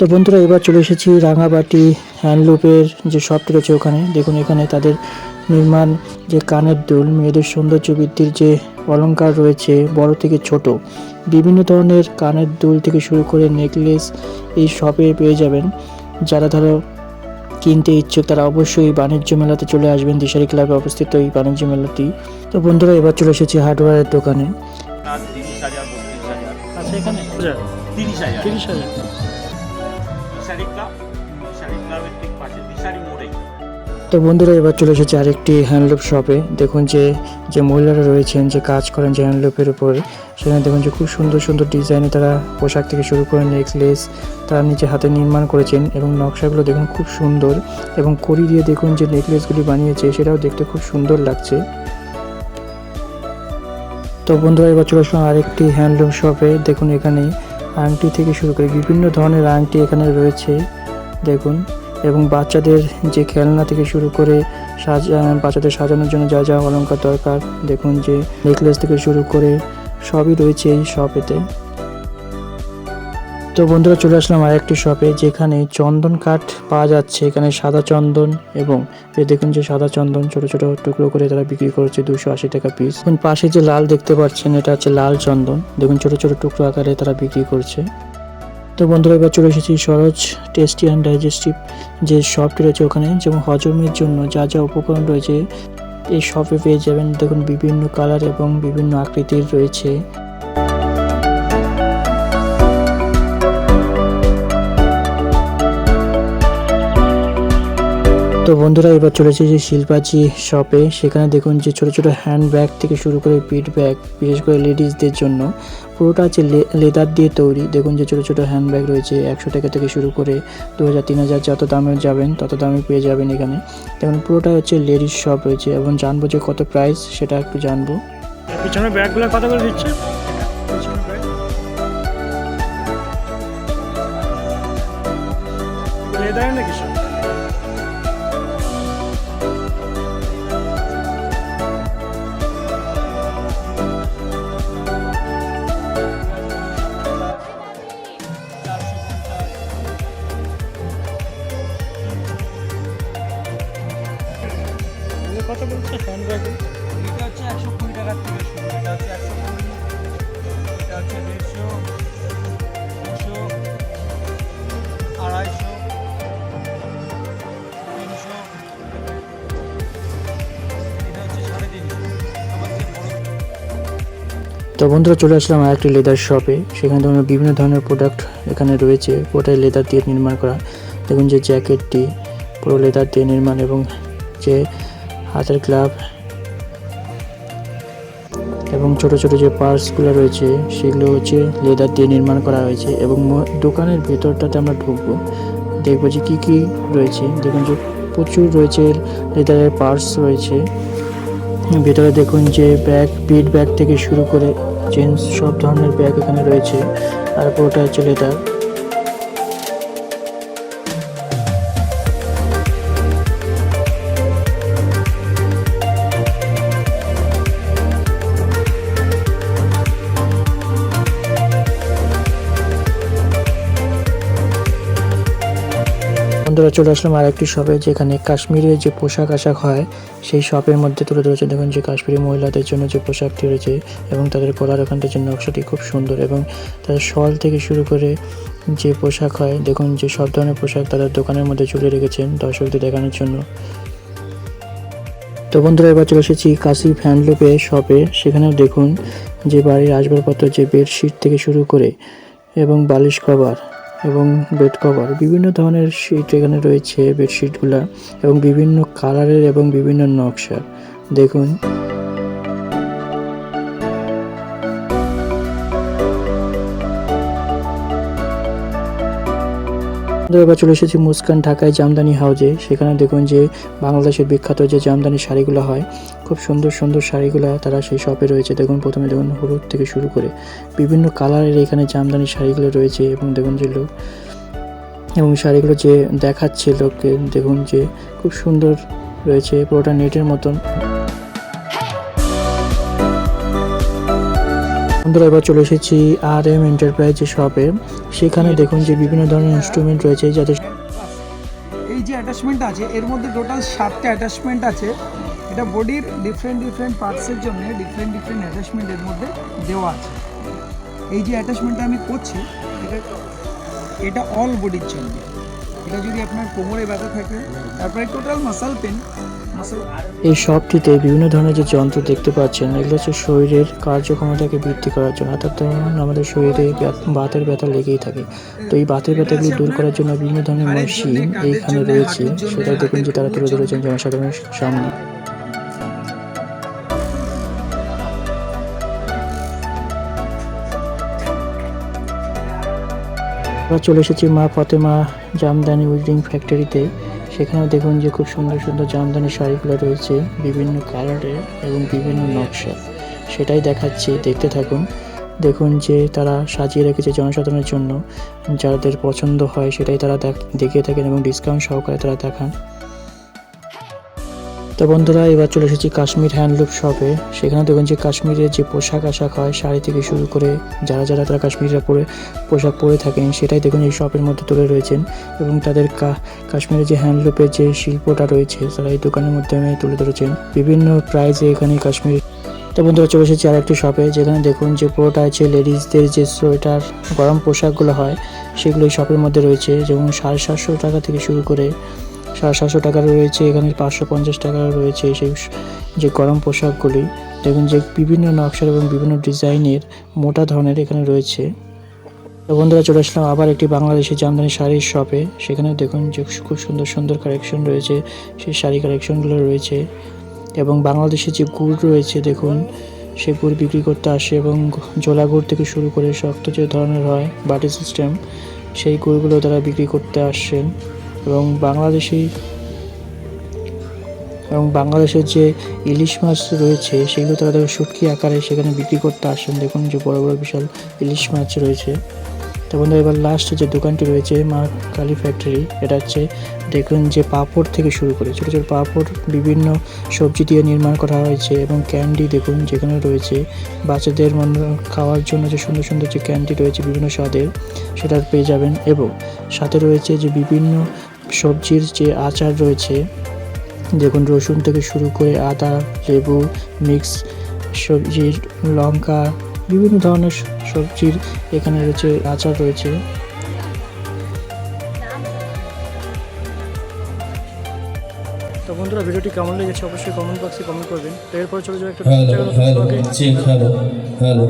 তো বন্ধুরা এবার চলে এসেছি রাঙাবাটি হ্যান্ডলুপের যে শপটি রয়েছে ওখানে। দেখুন এখানে তাদের নির্মাণ যে কানের দুল মেয়েদের সৌন্দর্য বৃদ্ধির যে অলঙ্কার রয়েছে বড় থেকে ছোট বিভিন্ন ধরনের কানের দুল থেকে শুরু করে নেকলেস এই শপে পেয়ে যাবেন। যারা ধরো কিনতে ইচ্ছুক তারা অবশ্যই বাণিজ্য মেলাতে চলে আসবেন। দিশারি ক্লাবে অবস্থিত এই বাণিজ্য মেলাটি। তো বন্ধুরা এবার চলে এসেছি হার্ডওয়্যারের দোকানে। তিরিশ হাজার। তিরিশ হাজার। তো বন্ধুরা, এবার চলে এসেছে আরেকটি হ্যান্ডলুপ শপে দেখুন যে যে মহিলারা রয়েছেন, যে কাজ করেন যে হ্যান্ডলুপের উপর, সেখানে দেখুন যে খুব সুন্দর সুন্দর ডিজাইনে তারা পোশাক থেকে শুরু করে নেকলেস তারা নিচে হাতে নির্মাণ করেছেন এবং নকশাগুলো দেখুন খুব সুন্দর এবং কড়ি দিয়ে দেখুন যে নেকলেসগুলি বানিয়েছে, সেটাও দেখতে খুব সুন্দর লাগছে। তো বন্ধুরা, এবার চলে আসলাম আরেকটি হ্যান্ডলুম শপে দেখুন এখানে আংটি থেকে শুরু করে বিভিন্ন ধরনের আংটি এখানে রয়েছে, দেখুন। এবং বাচ্চাদের যে খেলনা থেকে শুরু করে সাজা বাচ্চাদের সাজানোর জন্য যা যা অলঙ্কার দরকার, দেখুন যে নেকলেস থেকে শুরু করে সবই রয়েছে এই শপেতে তো বন্ধুরা চলে আসলাম আরেকটি শপে যেখানে চন্দন কাঠ পাওয়া যাচ্ছে। এখানে সাদা চন্দন এবং এই দেখুন যে সাদা চন্দন ছোট ছোট টুকরো করে তারা বিক্রি করছে দুশো আশি টাকা পিস এখন পাশে যে লাল দেখতে পাচ্ছেন, এটা হচ্ছে লাল চন্দন। দেখুন ছোট ছোট টুকরো আকারে তারা বিক্রি করছে। তো বন্ধুরা এবার চলে এসেছি সরোজ টেস্টি অ্যান্ড ডাইজেস্টিভ যে শপটি রয়েছে ওখানে, যেমন হজমের জন্য যা যা উপকরণ রয়েছে, এই শপে পেয়ে যাবেন। দেখুন বিভিন্ন কালার এবং বিভিন্ন আকৃতির রয়েছে। তো বন্ধুরা, এবার চলেছে যে শিল্পাজি শপে সেখানে দেখুন যে ছোট ছোট হ্যান্ড ব্যাগ থেকে শুরু করে পিট ব্যাগ বিশেষ করে লেডিসদের জন্য। পুরোটা আছে লেদার দিয়ে তৈরি। দেখুন যে ছোট ছোট হ্যান্ড ব্যাগ রয়েছে, একশো টাকা থেকে শুরু করে দু হাজার তিন হাজার যত দামে যাবেন, তত দামে পেয়ে যাবেন এখানে। দেখুন পুরোটা হচ্ছে লেডিস শপ রয়েছে এবং জানব যে কত প্রাইস সেটা একটু জানব। পিছনে ব্যাগগুলো দিচ্ছে? নাকি সব? কত বলছে এটা হচ্ছে একশো কুড়ি টাকার থেকে শুরু। এটা হচ্ছে একশো কুড়ি, এটা হচ্ছে দেড়শো, দুশো, আড়াইশো তো বন্ধুরা, চলে আসলাম আরেকটি লেদার শপে সেখানে ধরুন বিভিন্ন ধরনের প্রোডাক্ট এখানে রয়েছে। পুরোটাই লেদার দিয়ে নির্মাণ করা। দেখুন যে জ্যাকেটটি পুরো লেদার দিয়ে নির্মাণ এবং যে হাতের ক্লাব। এবং ছোট ছোট যে পার্টসগুলো রয়েছে, সেগুলো হচ্ছে লেদার দিয়ে নির্মাণ করা হয়েছে এবং দোকানের ভেতরটাতে আমরা ঢুকবো। দেখব যে কী কী রয়েছে। দেখুন যে প্রচুর রয়েছে লেদারের পার্টস রয়েছে। ভেতরে দেখুন যে ব্যাগ পিট ব্যাগ থেকে শুরু করে জেন্টস সব ধরনের ব্যাগ এখানে রয়েছে। আর পুরোটা হচ্ছে লেদার। বন্ধুরা চলে আসলাম আর একটি শপে, যেখানে কাশ্মীরের যে পোশাক আশাক হয়, সেই শপের মধ্যে তুলে ধরেছে দেখুন যে কাশ্মীরি মহিলাদের জন্য যে পোশাকটি রয়েছে এবং তাদের গলার ওখানটা যে নকশাটি খুব সুন্দর এবং তাদের শল থেকে শুরু করে যে পোশাক হয়, দেখুন যে সব ধরনের পোশাক তাদের দোকানের মধ্যে ঝুলে রেখেছেন দর্শকদের দেখানোর জন্য। তো বন্ধুরা, এবার চলে এসেছি কাশি ফ্যানলুপে শপে। সেখানেও দেখুন যে বাড়ির আসবাবপত্র, যে বেডশিট থেকে শুরু করে এবং বালিশ কভার। এবং বেড কভার বিভিন্ন ধরনের শিট এখানে রয়েছে বেডশিটগুলা এবং বিভিন্ন কালারের এবং বিভিন্ন নকশার। দেখুন। এবার চলে এসেছি মুস্কান ঢাকায় জামদানি হাউজে। সেখানে দেখুন যে বাংলাদেশের বিখ্যাত যে জামদানি শাড়িগুলো হয়, খুব সুন্দর সুন্দর শাড়িগুলো তারা সেই শপে রয়েছে। দেখুন, প্রথমে দেখুন হলুদ থেকে শুরু করে বিভিন্ন কালারের এখানে জামদানি শাড়িগুলো রয়েছে এবং দেখুন যে লোক এবং শাড়িগুলো যে দেখাচ্ছে লোককে, দেখুন যে খুব সুন্দর রয়েছে পুরোটা নেটের মতন। বন্ধুরা, এবার চলে এসেছি আর এম এন্টারপ্রাইজের শপে সেখানে দেখুন যে বিভিন্ন ধরনের ইনস্ট্রুমেন্ট রয়েছে যাতে এই যে অ্যাটাচমেন্ট আছে, এর মধ্যে টোটাল সাতটা অ্যাটাচমেন্ট আছে। এটা বডির ডিফারেন্ট ডিফারেন্ট পার্টসের জন্য ডিফারেন্ট ডিফারেন্ট অ্যাটাচমেন্ট এর মধ্যে দেওয়া আছে। এই যে অ্যাটাচমেন্টটা আমি করছি, এটা এটা অল বডির জন্য। এটা যদি আপনার কোমরে ব্যথা থাকে, তারপরে টোটাল মাসাল পেন এই শপটিতে বিভিন্ন ধরনের যে যন্ত্র দেখতে পাচ্ছেন, এগুলো হচ্ছে শরীরের কার্যক্ষমতাকে বৃদ্ধি করার জন্য। অর্থাৎ ধরুন আমাদের শরীরে বাতের ব্যথা লেগেই থাকে। তো এই বাতের ব্যথাগুলি দূর করার জন্য বিভিন্ন ধরনের মেশিন এইখানে রয়েছে। সেটা দেখুন যে তারা তুলে ধরেছেন জনসাধারণের সামনে। চলে এসেছি মা ফতেমা জামদানি উইভিং ফ্যাক্টরিতে। সেখানেও দেখুন যে খুব সুন্দর সুন্দর জামদানি শাড়িগুলো রয়েছে বিভিন্ন কালারের এবং বিভিন্ন নকশা সেটাই দেখাচ্ছি দেখতে থাকুন। দেখুন যে তারা সাজিয়ে রেখেছে জনসাধারণের জন্য। যাদের পছন্দ হয় সেটাই তারা দেখ- দেখিয়ে থাকেন এবং ডিসকাউন্ট সহকারে তারা দেখান। তো বন্ধুরা, এবার চলে এসেছি কাশ্মীর হ্যান্ডলুম শপে। সেখানে দেখুন যে কাশ্মীরের যে পোশাক আশাক হয়, শাড়ি থেকে শুরু করে যারা যারা তারা কাশ্মীরিরা পরে, পোশাক পরে থাকেন, সেটাই দেখুন এই শপের মধ্যে তুলে রয়েছেন এবং তাদের কাশ্মীরের যে হ্যান্ডলুমের যে শিল্পটা রয়েছে, তারা এই দোকানের মাধ্যমে তুলে ধরেছেন। বিভিন্ন প্রাইজে এখানে কাশ্মীর। তো বন্ধুরা, চলে এসেছি আরেকটি শপে, যেখানে দেখুন যে পুরোটা আছে লেডিসদের যে সোয়েটার, গরম পোশাকগুলো হয়, সেগুলো এই শপের মধ্যে রয়েছে। যেমন সাড়ে সাতশো টাকা থেকে শুরু করে সাতশো টাকার রয়েছে, এখানে পাঁচশো পঞ্চাশ টাকার রয়েছে সেই যে গরম পোশাকগুলি। দেখুন যে বিভিন্ন নকশার এবং বিভিন্ন ডিজাইনের মোটা ধরনের এখানে রয়েছে। তো বন্ধুরা, চলে আসলাম আবার একটি বাংলাদেশি জামদানি শাড়ির শপে সেখানে দেখুন যে খুব সুন্দর সুন্দর কালেকশন রয়েছে। সেই শাড়ি কালেকশনগুলো রয়েছে এবং বাংলাদেশে যে গুড় রয়েছে, দেখুন সে গুড় বিক্রি করতে আসে এবং জোলা গুড় থেকে শুরু করে শক্ত যে ধরনের হয় বাটি সিস্টেম সেই গুড়গুলো তারা বিক্রি করতে আসছেন এবং বাংলাদেশি এবং বাংলাদেশের যে ইলিশ মাছ রয়েছে, সেগুলো তারা দেখুন শুটকি আকারে সেখানে বিক্রি করতে আসেন। দেখুন যে বড় বড় বিশাল ইলিশ মাছ রয়েছে। তো বন্ধু এবার লাস্ট যে দোকানটি রয়েছে, মা কালী ফ্যাক্টরি এটা হচ্ছে দেখুন যে পাঁপড় থেকে শুরু করে, ছোটো ছোটো পাঁপড়, বিভিন্ন সবজি দিয়ে নির্মাণ করা হয়েছে এবং ক্যান্ডি দেখুন যেখানে রয়েছে। বাচ্চাদের মনে খাওয়ার জন্য যে সুন্দর সুন্দর যে ক্যান্ডি রয়েছে বিভিন্ন স্বাদের সেটা পেয়ে যাবেন। এবং সাথে রয়েছে যে বিভিন্ন সবজির যে আচার রয়েছে দেখুন রসুন থেকে শুরু করে আদা লেবু মিক্স সবজির লঙ্কা বিভিন্ন ধরনের সবজির এখানে রয়েছে আচার রয়েছে। তো বন্ধুরা ভিডিওটি কেমন লেগেছে অবশ্যই কমেন্ট বক্সে কমেন্ট করবেন। তো এরপর চলে যাবে একটা hello hello check hello hello.